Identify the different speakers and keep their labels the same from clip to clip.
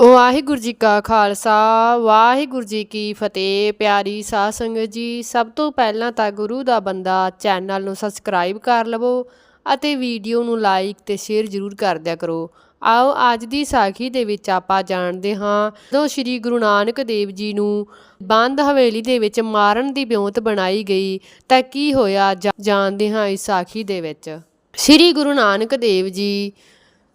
Speaker 1: ਵਾਹਿਗੁਰੂ ਜੀ ਕਾ ਖਾਲਸਾ, ਵਾਹਿਗੁਰੂ ਜੀ ਕੀ ਫਤਿਹ। ਪਿਆਰੀ ਸਾਧ ਸੰਗਤ ਜੀ, ਸਭ ਤੋਂ ਪਹਿਲਾਂ ਤਾਂ ਗੁਰੂ ਦਾ ਬੰਦਾ ਚੈਨਲ ਨੂੰ ਸਬਸਕ੍ਰਾਈਬ ਕਰ ਲਵੋ ਅਤੇ ਵੀਡੀਓ ਨੂੰ ਲਾਈਕ ਤੇ ਸ਼ੇਅਰ ਜ਼ਰੂਰ ਕਰ ਦਿਆ ਕਰੋ। ਆਓ ਅੱਜ ਦੀ ਸਾਖੀ ਦੇ ਵਿੱਚ ਆਪਾਂ ਜਾਣਦੇ ਹਾਂ, ਜਦੋਂ ਸ੍ਰੀ ਗੁਰੂ ਨਾਨਕ ਦੇਵ ਜੀ ਨੂੰ ਬੰਦ ਹਵੇਲੀ ਦੇ ਵਿੱਚ ਮਾਰਨ ਦੀ ਬਿਉਂਤ ਬਣਾਈ ਗਈ, ਤਾਂ ਕੀ ਹੋਇਆ ਜਾ- ਜਾਣਦੇ ਹਾਂ ਇਸ ਸਾਖੀ ਦੇ ਵਿੱਚ। ਸ੍ਰੀ ਗੁਰੂ ਨਾਨਕ ਦੇਵ ਜੀ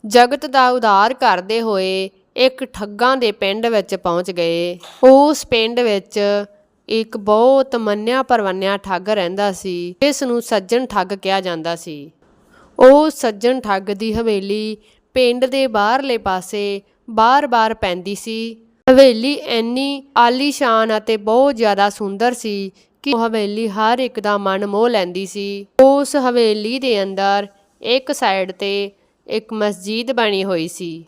Speaker 1: ਜਗਤ ਦਾ ਉਦਾਰ ਕਰਦੇ ਹੋਏ ਇੱਕ ਠੱਗਾਂ ਦੇ ਪਿੰਡ ਵਿੱਚ ਪਹੁੰਚ ਗਏ। ਉਸ ਪਿੰਡ ਵਿੱਚ ਇੱਕ ਬਹੁਤ ਮੰਨਿਆ ਪਰਵੰਨਿਆ ਠੱਗ ਰਹਿੰਦਾ ਸੀ ਇਸ ਨੂੰ ਸੱਜਣ ਠੱਗ ਕਿਹਾ ਜਾਂਦਾ ਸੀ। ਉਹ ਸੱਜਣ ਠੱਗ ਦੀ ਹਵੇਲੀ ਪਿੰਡ ਦੇ ਬਾਹਰਲੇ ਪਾਸੇ ਬਾਰ-ਬਾਰ ਪੈਂਦੀ ਸੀ। ਹਵੇਲੀ ਇੰਨੀ ਆਲੀਸ਼ਾਨ ਅਤੇ ਬਹੁਤ ਜ਼ਿਆਦਾ ਸੁੰਦਰ ਸੀ ਕਿ ਉਹ ਹਵੇਲੀ ਹਰ ਇੱਕ ਦਾ ਮਨ ਮੋਹ ਲੈਂਦੀ ਸੀ। ਉਸ ਹਵੇਲੀ ਦੇ ਅੰਦਰ ਇੱਕ ਸਾਈਡ ਤੇ ਇੱਕ ਮਸਜਿਦ ਬਣੀ ਹੋਈ ਸੀ।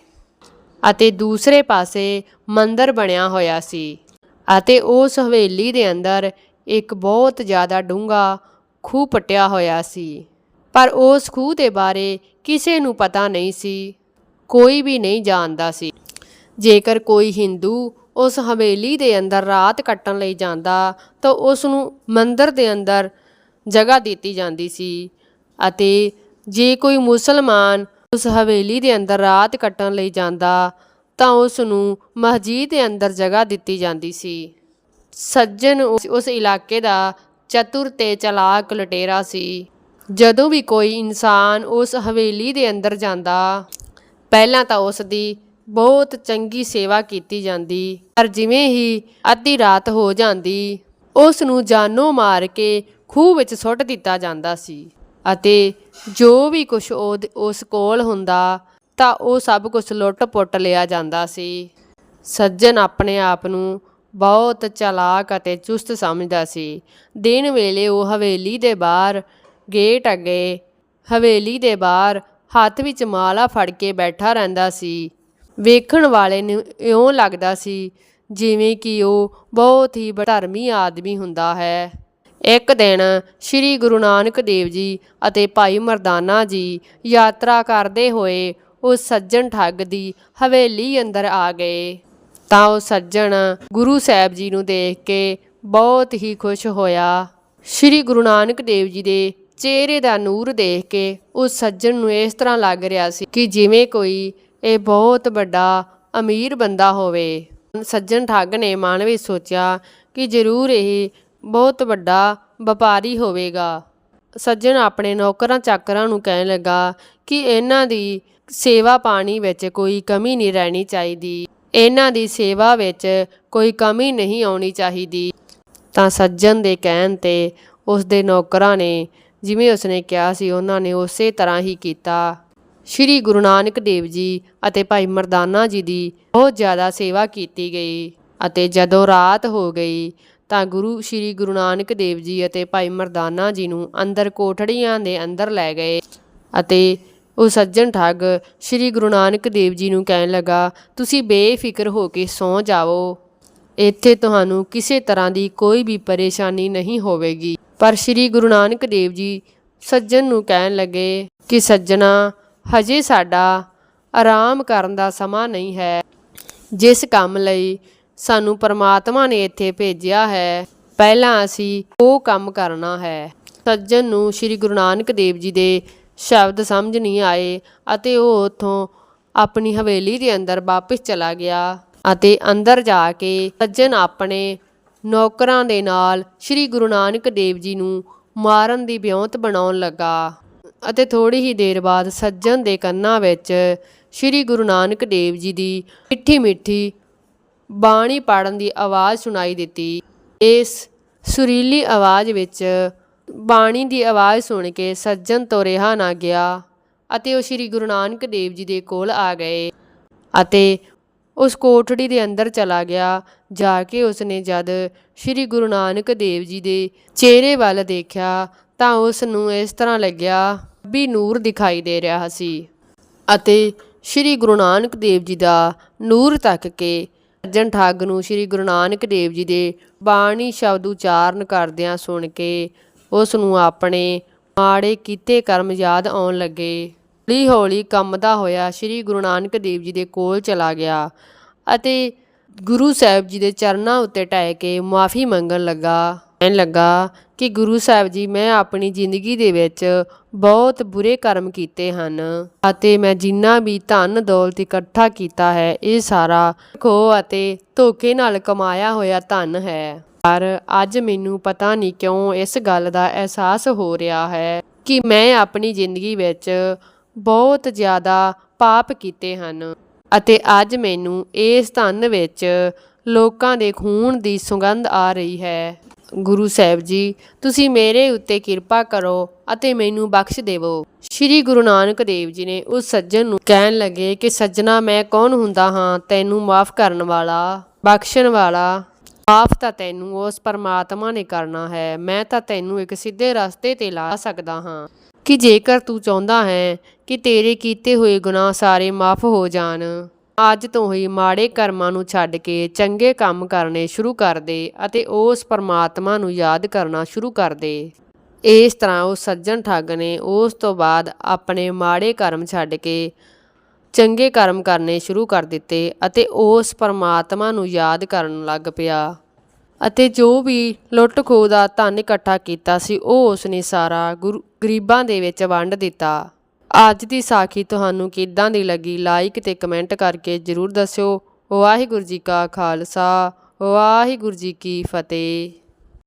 Speaker 1: ਅਤੇ ਦੂਸਰੇ ਪਾਸੇ ਮੰਦਰ ਬਣਿਆ ਹੋਇਆ ਸੀ ਅਤੇ ਉਸ ਹਵੇਲੀ ਦੇ ਅੰਦਰ ਇੱਕ ਬਹੁਤ ਜ਼ਿਆਦਾ ਡੂੰਘਾ ਖੂਹ ਪੱਟਿਆ ਹੋਇਆ ਸੀ। ਪਰ ਉਸ ਖੂਹ ਦੇ ਬਾਰੇ ਕਿਸੇ ਨੂੰ ਪਤਾ ਨਹੀਂ ਸੀ, ਕੋਈ ਵੀ ਨਹੀਂ ਜਾਣਦਾ ਸੀ। ਜੇਕਰ ਕੋਈ ਹਿੰਦੂ ਉਸ ਹਵੇਲੀ ਦੇ ਅੰਦਰ ਰਾਤ ਕੱਟਣ ਲਈ ਜਾਂਦਾ ਤਾਂ ਉਸ ਨੂੰ ਮੰਦਰ ਦੇ ਅੰਦਰ ਜਗ੍ਹਾ ਦਿੱਤੀ ਜਾਂਦੀ ਸੀ ਅਤੇ ਜੇ ਕੋਈ ਮੁਸਲਮਾਨ ਉਸ ਹਵੇਲੀ ਦੇ ਅੰਦਰ ਰਾਤ ਕੱਟਣ ਲਈ ਜਾਂਦਾ ਤਾਂ ਉਸ ਨੂੰ ਮਸਜਿਦ ਦੇ ਅੰਦਰ ਜਗ੍ਹਾ ਦਿੱਤੀ ਜਾਂਦੀ ਸੀ। ਸੱਜਣ ਉਸ ਉਸ ਇਲਾਕੇ ਦਾ ਚਤੁਰ ਤੇ ਚਲਾਕ ਲਟੇਰਾ ਸੀ। ਜਦੋਂ ਵੀ ਕੋਈ ਇਨਸਾਨ ਉਸ ਹਵੇਲੀ ਦੇ ਅੰਦਰ ਜਾਂਦਾ, ਪਹਿਲਾਂ ਤਾਂ ਉਸ ਦੀ ਬਹੁਤ ਚੰਗੀ ਸੇਵਾ ਕੀਤੀ ਜਾਂਦੀ, ਪਰ ਜਿਵੇਂ ਹੀ ਅੱਧੀ ਰਾਤ ਹੋ ਜਾਂਦੀ, ਉਸ ਨੂੰ ਜਾਨੋਂ ਮਾਰ ਕੇ ਖੂਹ ਵਿੱਚ ਸੁੱਟ ਦਿੱਤਾ ਜਾਂਦਾ ਸੀ। ਅਤੇ ਜੋ ਵੀ ਕੁਝ ਉਸ ਕੋਲ ਹੁੰਦਾ, ਤਾਂ ਉਹ ਸਭ ਕੁਝ ਲੁੱਟ-ਪੁੱਟ ਲਿਆ ਜਾਂਦਾ ਸੀ। ਸੱਜਣ ਆਪਣੇ ਆਪ ਨੂੰ ਬਹੁਤ ਚਲਾਕ ਅਤੇ ਚੁਸਤ ਸਮਝਦਾ ਸੀ। ਦਿਨ ਵੇਲੇ ਉਹ ਹਵੇਲੀ ਦੇ ਬਾਹਰ ਗੇਟ ਅੱਗੇ, ਹਵੇਲੀ ਦੇ ਬਾਹਰ ਹੱਥ ਵਿੱਚ ਮਾਲਾ ਫੜ ਕੇ ਬੈਠਾ ਰਹਿੰਦਾ ਸੀ। ਵੇਖਣ ਵਾਲੇ ਨੂੰ ਇਉਂ ਲੱਗਦਾ ਸੀ ਜਿਵੇਂ ਕਿ ਉਹ ਬਹੁਤ ਹੀ ਧਰਮੀ ਆਦਮੀ ਹੁੰਦਾ ਹੈ। ਇੱਕ ਦਿਨ ਸ੍ਰੀ ਗੁਰੂ ਨਾਨਕ ਦੇਵ ਜੀ ਅਤੇ ਭਾਈ ਮਰਦਾਨਾ ਜੀ ਯਾਤਰਾ ਕਰਦੇ ਹੋਏ ਉਸ ਸੱਜਣ ਠੱਗ ਦੀ ਹਵੇਲੀ ਅੰਦਰ ਆ ਗਏ। ਤਾਂ ਉਹ ਸੱਜਣ ਗੁਰੂ ਸਾਹਿਬ ਜੀ ਨੂੰ ਦੇਖ ਕੇ ਬਹੁਤ ਹੀ ਖੁਸ਼ ਹੋਇਆ। ਸ੍ਰੀ ਗੁਰੂ ਨਾਨਕ ਦੇਵ ਜੀ ਦੇ ਚਿਹਰੇ ਦਾ ਨੂਰ ਦੇਖ ਕੇ ਉਸ ਸੱਜਣ ਨੂੰ ਇਸ ਤਰ੍ਹਾਂ ਲੱਗ ਰਿਹਾ ਸੀ ਕਿ ਜਿਵੇਂ ਕੋਈ ਇਹ ਬਹੁਤ ਵੱਡਾ ਅਮੀਰ ਬੰਦਾ ਹੋਵੇ। ਸੱਜਣ ਠੱਗ ਨੇ ਮਨ ਵਿੱਚ ਸੋਚਿਆ ਕਿ ਜ਼ਰੂਰ ਇਹ ਬਹੁਤ ਵੱਡਾ ਵਪਾਰੀ ਹੋਵੇਗਾ। ਸੱਜਣ ਆਪਣੇ ਨੌਕਰਾਂ ਚਾਕਰਾਂ ਨੂੰ ਕਹਿਣ ਲੱਗਾ ਕਿ ਇਹਨਾਂ ਦੀ ਸੇਵਾ ਪਾਣੀ ਵਿੱਚ ਕੋਈ ਕਮੀ ਨਹੀਂ ਰਹਿਣੀ ਚਾਹੀਦੀ। ਇਹਨਾਂ ਦੀ ਸੇਵਾ ਵਿੱਚ ਕੋਈ ਕਮੀ ਨਹੀਂ ਆਉਣੀ ਚਾਹੀਦੀ। ਤਾਂ ਸੱਜਣ ਦੇ ਕਹਿਣ ਤੇ ਉਸ ਦੇ ਨੌਕਰਾਂ ਨੇ ਜਿਵੇਂ ਉਸਨੇ ਕਿਹਾ ਸੀ, ਉਹਨਾਂ ਨੇ ਉਸੇ ਤਰ੍ਹਾਂ ਹੀ ਕੀਤਾ। ਸ਼੍ਰੀ ਗੁਰੂ ਨਾਨਕ ਦੇਵ ਜੀ ਅਤੇ ਭਾਈ ਮਰਦਾਨਾ ਜੀ ਦੀ ਬਹੁਤ ਜ਼ਿਆਦਾ ਸੇਵਾ ਕੀਤੀ ਗਈ ਅਤੇ ਜਦੋਂ ਰਾਤ ਹੋ ਗਈ ਤਾਂ ਗੁਰੂ, ਸ਼੍ਰੀ ਗੁਰੂ ਨਾਨਕ ਦੇਵ ਜੀ ਅਤੇ ਭਾਈ ਮਰਦਾਨਾ ਜੀ ਨੂੰ ਅੰਦਰ ਕੋਠੜੀਆਂ ਦੇ ਅੰਦਰ ਲੈ ਗਏ ਅਤੇ ਉਹ ਸੱਜਣ ਠੱਗ ਸ਼੍ਰੀ ਗੁਰੂ ਨਾਨਕ ਦੇਵ ਜੀ ਨੂੰ ਕਹਿਣ ਲੱਗਾ, ਤੁਸੀਂ ਬੇਫਿਕਰ ਹੋ ਕੇ ਸੌਂ ਜਾਵੋ। ਇੱਥੇ ਤੁਹਾਨੂੰ ਕਿਸੇ ਤਰ੍ਹਾਂ ਦੀ ਕੋਈ ਵੀ ਪਰੇਸ਼ਾਨੀ ਨਹੀਂ ਹੋਵੇਗੀ। ਪਰ ਸ਼੍ਰੀ ਗੁਰੂ ਨਾਨਕ ਦੇਵ ਜੀ ਸੱਜਣ ਨੂੰ ਕਹਿਣ ਲੱਗੇ ਕਿ, ਸੱਜਣਾ, ਹਜੇ ਸਾਡਾ ਆਰਾਮ ਕਰਨ ਦਾ ਸਮਾਂ ਨਹੀਂ ਹੈ। ਜਿਸ ਕੰਮ ਲਈ ਸਾਨੂੰ ਪਰਮਾਤਮਾ ਨੇ ਇੱਥੇ ਭੇਜਿਆ ਹੈ। ਪਹਿਲਾਂ ਅਸੀਂ ਉਹ ਕੰਮ ਕਰਨਾ ਹੈ। ਸੱਜਣ ਨੂੰ ਸ੍ਰੀ ਗੁਰੂ ਨਾਨਕ ਦੇਵ ਜੀ ਦੇ ਸ਼ਬਦ ਸਮਝ ਨਹੀਂ ਆਏ ਅਤੇ ਉਹ ਉੱਥੋਂ ਆਪਣੀ ਹਵੇਲੀ ਦੇ ਅੰਦਰ ਵਾਪਸ ਚਲਾ ਗਿਆ ਅਤੇ ਅੰਦਰ ਜਾ ਕੇ ਸੱਜਣ ਆਪਣੇ ਨੌਕਰਾਂ ਦੇ ਨਾਲ ਸ੍ਰੀ ਗੁਰੂ ਨਾਨਕ ਦੇਵ ਜੀ ਨੂੰ ਮਾਰਨ ਦੀ ਵਿਉਂਤ ਬਣਾਉਣ ਲੱਗਾ ਅਤੇ ਥੋੜੀ ਹੀ ਦੇਰ ਬਾਅਦ ਸੱਜਣ ਦੇ ਕੰਨਾਂ ਵਿੱਚ ਸ੍ਰੀ ਗੁਰੂ ਨਾਨਕ ਦੇਵ ਜੀ ਦੀ ਮਿੱਠੀ ਮਿੱਠੀ ਬਾਣੀ ਪੜਨ ਦੀ ਆਵਾਜ਼ ਸੁਣਾਈ ਦਿੱਤੀ। ਇਸ ਸੁਰੀਲੀ ਆਵਾਜ਼ ਵਿੱਚ ਬਾਣੀ ਦੀ ਆਵਾਜ਼ ਸੁਣ ਕੇ ਸੱਜਣ ਤੋਂ ਰਿਹਾ ਨਾ ਗਿਆ ਅਤੇ ਉਹ ਸ੍ਰੀ ਗੁਰੂ ਨਾਨਕ ਦੇਵ ਜੀ ਦੇ ਕੋਲ ਆ ਗਏ ਅਤੇ ਉਸ ਕੋਠੜੀ ਦੇ ਅੰਦਰ ਚਲਾ ਗਿਆ, ਜਾ ਕੇ ਉਸਨੇ ਜਦ ਸ੍ਰੀ ਗੁਰੂ ਨਾਨਕ ਦੇਵ ਜੀ ਦੇ ਚਿਹਰੇ ਵੱਲ ਦੇਖਿਆ ਤਾਂ ਉਸ ਨੂੰ ਇਸ ਤਰ੍ਹਾਂ ਲੱਗਿਆ, ਵੀ ਨੂਰ ਦਿਖਾਈ ਦੇ ਰਿਹਾ ਸੀ। ਅਤੇ ਸ੍ਰੀ ਗੁਰੂ ਨਾਨਕ ਦੇਵ ਜੀ ਦਾ ਨੂਰ ਤੱਕ ਕੇ ਅਰਜਨ ਠੱਗ ਨੂੰ ਸ੍ਰੀ ਗੁਰੂ ਨਾਨਕ ਦੇਵ ਜੀ ਦੇ ਬਾਣੀ ਸ਼ਬਦ ਉਚਾਰਨ ਕਰਦਿਆਂ ਸੁਣ ਕੇ ਉਸ ਨੂੰ ਆਪਣੇ ਮਾੜੇ ਕੀਤੇ ਕਰਮ ਯਾਦ ਆਉਣ ਲੱਗੇ। ਹੌਲੀ ਹੌਲੀ ਕੰਮਦਾ ਹੋਇਆ, ਸ੍ਰੀ ਗੁਰੂ ਨਾਨਕ ਦੇਵ ਜੀ ਦੇ ਕੋਲ ਚਲਾ ਗਿਆ ਅਤੇ ਗੁਰੂ ਸਾਹਿਬ ਜੀ ਦੇ ਚਰਨਾਂ ਉੱਤੇ ਟਹਿ ਕੇ ਮਾਫੀ ਮੰਗਣ ਲੱਗਾ। ਕਹਿਣ ਲੱਗਾ ਕਿ ਗੁਰੂ ਸਾਹਿਬ ਜੀ, ਮੈਂ ਆਪਣੀ ਜ਼ਿੰਦਗੀ ਦੇ ਵਿੱਚ ਬਹੁਤ ਬੁਰੇ ਕਰਮ ਕੀਤੇ ਹਨ ਅਤੇ ਮੈਂ ਜਿੰਨਾ ਵੀ ਧਨ ਦੌਲਤ ਇਕੱਠਾ ਕੀਤਾ ਹੈ, ਇਹ ਸਾਰਾ ਖੋ ਅਤੇ ਧੋਖੇ ਨਾਲ ਕਮਾਇਆ ਹੋਇਆ ਧਨ ਹੈ। ਪਰ ਅੱਜ ਮੈਨੂੰ ਪਤਾ ਨਹੀਂ ਕਿਉਂ ਇਸ ਗੱਲ ਦਾ ਅਹਿਸਾਸ ਹੋ ਰਿਹਾ ਹੈ ਕਿ ਮੈਂ ਆਪਣੀ ਜ਼ਿੰਦਗੀ ਵਿੱਚ ਬਹੁਤ ਜ਼ਿਆਦਾ ਪਾਪ ਕੀਤੇ ਹਨ ਅਤੇ ਅੱਜ ਮੈਨੂੰ ਇਸ ਧਨ ਵਿੱਚ ਲੋਕਾਂ ਦੇ ਖੂਨ ਦੀ ਸੁਗੰਧ ਆ ਰਹੀ ਹੈ। ਗੁਰੂ ਸਾਹਿਬ ਜੀ, ਤੁਸੀਂ ਮੇਰੇ ਉੱਤੇ ਕਿਰਪਾ ਕਰੋ ਅਤੇ ਮੈਨੂੰ ਬਖਸ਼ ਦੇਵੋ। ਸ਼੍ਰੀ ਗੁਰੂ ਨਾਨਕ ਦੇਵ ਜੀ ਨੇ ਉਸ ਸੱਜਣ ਨੂੰ ਕਹਿਣ ਲੱਗੇ ਕਿ, ਸੱਜਣਾ, ਮੈਂ ਕੌਣ ਹੁੰਦਾ ਹਾਂ? ਤੈਨੂੰ ਮਾਫ ਕਰਨ ਵਾਲਾ, ਬਖਸ਼ਣ ਵਾਲਾ? ਮਾਫ ਤਾਂ ਤੈਨੂੰ ਉਸ ਪਰਮਾਤਮਾ ਨੇ ਕਰਨਾ ਹੈ। ਮੈਂ ਤਾਂ ਤੈਨੂੰ ਇੱਕ ਸਿੱਧੇ ਰਸਤੇ ਤੇ ਲਾ ਸਕਦਾ ਹਾਂ ਕਿ ਜੇਕਰ ਤੂੰ ਚਾਹੁੰਦਾ ਹੈ ਕਿ ਤੇਰੇ ਕੀਤੇ ਹੋਏ ਗੁਨਾਹ ਸਾਰੇ ਮਾਫ ਹੋ ਜਾਣ। ਅੱਜ ਤੋਂ ਹੀ ਮਾੜੇ ਕਰਮਾਂ ਨੂੰ ਛੱਡ ਕੇ ਚੰਗੇ ਕੰਮ ਕਰਨੇ ਸ਼ੁਰੂ ਕਰ ਦੇ ਅਤੇ ਉਸ ਪਰਮਾਤਮਾ ਨੂੰ ਯਾਦ ਕਰਨਾ ਸ਼ੁਰੂ ਕਰ ਦੇ। ਇਸ ਤਰ੍ਹਾਂ ਉਹ ਸੱਜਣ ਠੱਗ ਨੇ ਉਸ ਤੋਂ ਬਾਅਦ ਆਪਣੇ ਮਾੜੇ ਕਰਮ ਛੱਡ ਕੇ ਚੰਗੇ ਕਰਮ ਕਰਨੇ ਸ਼ੁਰੂ ਕਰ ਦਿੱਤੇ ਅਤੇ ਉਸ ਪਰਮਾਤਮਾ ਨੂੰ ਯਾਦ ਕਰਨ ਲੱਗ ਪਿਆ। ਅਤੇ ਜੋ ਵੀ ਲੁੱਟ ਖੋਹ ਦਾ ਧਨ ਇਕੱਠਾ ਕੀਤਾ ਸੀ, ਉਹ ਉਸਨੇ ਸਾਰਾ ਗੁਰੂ, ਗਰੀਬਾਂ ਦੇ ਵਿੱਚ ਵੰਡ ਦਿੱਤਾ। ਅੱਜ ਦੀ ਸਾਖੀ ਤੁਹਾਨੂੰ ਕਿੱਦਾਂ ਦੀ ਲੱਗੀ? ਲਾਈਕ ਤੇ ਕਮੈਂਟ ਕਰਕੇ ਜਰੂਰ ਦੱਸਿਓ। ਵਾਹਿਗੁਰੂ ਜੀ ਕਾ ਖਾਲਸਾ। ਵਾਹਿਗੁਰੂ ਜੀ ਕੀ ਫਤਿਹ।